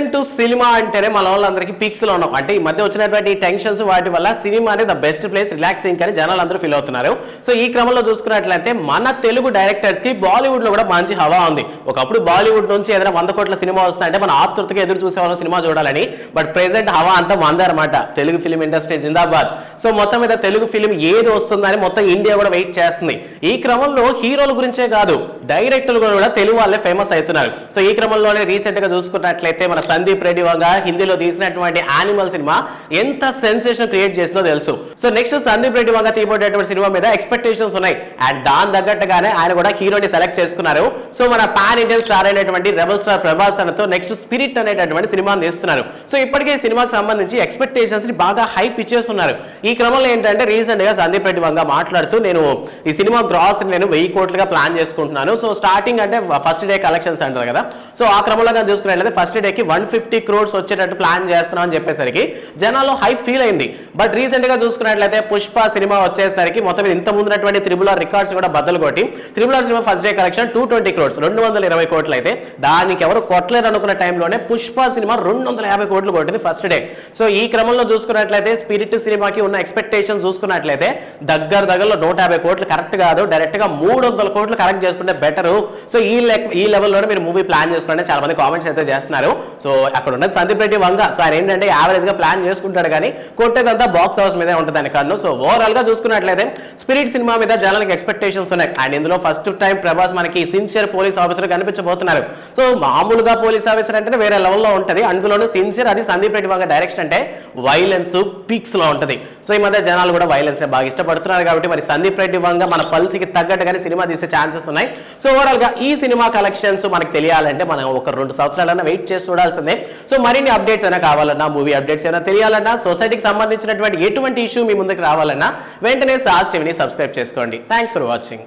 Present cinema అంటేనే మన వాళ్ళందరికీ పీక్స్లో ఉన్నాం. అంటే ఈ మధ్య వచ్చినటువంటి టెన్షన్స్ వాటి వల్ల సినిమా అనేది ద బెస్ట్ ప్లేస్ రిలాక్సింగ్ అని జనాలు అందరూ ఫీల్ అవుతున్నారు. సో ఈ క్రమంలో చూసుకున్నట్లయితే మన తెలుగు డైరెక్టర్స్కి బాలీవుడ్లో కూడా మంచి హవా ఉంది. ఒకప్పుడు బాలీవుడ్ నుంచి ఏదైనా వంద కోట్ల సినిమా వస్తుందంటే మన ఆతృతగా ఎదురు చూసే వాళ్ళం సినిమా చూడాలని. బట్ ప్రెసెంట్ హవా అంతా మందే అనమాట తెలుగు ఫిలిం ఇండస్ట్రీ జిందాబాద్. సో మొత్తం మీద తెలుగు ఫిలిం ఏది వస్తుందని మొత్తం ఇండియా కూడా వెయిట్ చేస్తుంది. ఈ క్రమంలో హీరోల గురించే కాదు. డైరెక్టర్లు కూడా తెలుగు వాళ్ళే ఫేమస్ అవుతున్నారు. సో ఈ క్రమంలోనే రీసెంట్గా చూసుకున్నట్లయితే మన సందీప్ రెడ్డి వంగ హిందీలో తీసినటువంటి యానిమల్ సినిమా ఎంత సెన్సేషన్ క్రియేట్ చేసిందో తెలుసు. సో నెక్స్ట్ సందీప్ రెడ్డి వంగ తీయబడేటువంటి సినిమా మీద ఎక్స్పెక్టేషన్స్ ఉన్నాయి. అండ్ దాని తగ్గట్టుగానే ఆయన కూడా హీరోని సెలెక్ట్ చేసుకున్నారు. సో మన పాన్ ఇండియన్ స్టార్ అయినటువంటి రెబల్ స్టార్ ప్రభాస్ అనతో నెక్స్ట్ స్పిరిట్ అనేటటువంటి సినిమాని తీస్తున్నారు. సో ఇప్పటికే సినిమాకి సంబంధించి ఎక్స్పెక్టేషన్స్ని బాగా హైప్ ఇచ్చేస్తున్నారు ఈ క్రమంలో ఏంటంటే రీసెంట్గా సందీప్ రెడ్డి వంగ మాట్లాడుతూ నేను ఈ సినిమా గ్రాస్ నేను వెయ్యి కోట్లుగా ప్లాన్ చేసుకుంటున్నాను. సో స్టార్టింగ్ అంటే ఫస్ట్ డే కలెక్షన్స్ అంటారు కదా. సో ఆ క్రమంలో కానీ చూసుకున్నట్లయితే ఫస్ట్ డేకి వన్ ఫిఫ్టీ క్రోడ్స్ వచ్చేటట్టు ప్లాన్ చేస్తున్నాం అని చెప్పేసరికి జనాల్లో హై ఫీల్ అయింది. బట్ రీసెంట్గా చూసుకున్నట్లయితే పుష్ప సినిమా వచ్చేసరికి మొత్తం ఇంత ముందున్నటువంటి త్రిబుల్ రికార్డ్స్ కూడా బద్దలు కొట్టి triple cinema first day collection two twenty crores రెండు వందల ఇరవై కోట్లు అయితే దానికి ఎవరు కొట్టలేరు అనుకున్న టైంలోనే పుష్ప సినిమా రెండు వందల యాభై కోట్లు కొట్టింది ఫస్ట్ డే సో ఈ క్రమంలో చూసుకున్నట్లయితే స్పిరిట్ సినిమాకి ఉన్న ఎక్స్పెక్టేషన్ చూసుకున్నట్లయితే దగ్గర దగ్గరలో నూట యాభై కోట్లు కరెక్ట్ కాదు. డైరెక్ట్గా మూడు వందల కోట్లు కరెక్ట్ చేసుకుంటే బెటర్. సో ఈ లెక్ ఈ లెవెల్లో మీరు మూవీ ప్లాన్ చేసుకోండి. చాలా మంది కామెంట్స్ అయితే చేస్తున్నారు. సో అక్కడ ఉన్నది సందీప్ రెడ్డి వంగ. సో ఆయన ఏంటంటే యావరేజ్గా ప్లాన్ చేసుకుంటాడు కానీ కొట్టేదంతా బాక్స్ హౌస్ మీదే ఉంటుంది అని కన్ను. సో ఓవరాల్గా చూసుకున్నట్లయితే స్పిరిట్ సినిమా మీద జనాలకి ఎక్స్పెక్టేషన్స్ ఉన్నాయి. అండ్ ఇందులో ఫస్ట్ టైం ప్రభాస్ మనకి సిన్సియర్ పోలీస్ ఆఫీసర్ కనిపించబోతున్నారు. సో మామూలుగా పోలీస్ ఆఫీసర్ అంటే వేరే లెవెల్లో ఉంటుంది. అందులోనూ సిన్సియర్ అది సందీప్ రెడ్డి వంగ డైరెక్షన్ అంటే వైలెన్స్ పీక్స్లో ఉంటుంది. సో ఈ మధ్య జనాలు కూడా వైలెన్స్ బాగా ఇష్టపడుతున్నారు కాబట్టి మరి సందీప్ రెడ్డి వంగ మన పల్స్కి తగ్గట్టుగానే సినిమా తీసే ఛాన్సెస్ ఉన్నాయి. సో ఓవరాల్గా ఈ సినిమా కలెక్షన్స్ మనకు తెలియాలంటే మనం ఒక రెండు సంవత్సరాలన్నా వెయిట్ చేసి చూడాల్సిందే. సో మరిన్ని అప్డేట్స్ అయినా కావాలన్నా మూవీ అప్డేట్స్ అయినా తెలియాలన్నా సొసైటీకి సంబంధించినటువంటి ఎటువంటి ఇష్యూ మీ ముందుకు రావాలన్నా వెంటనే సాస్ టీవీని సబ్స్క్రైబ్ చేసుకోండి. Thanks for watching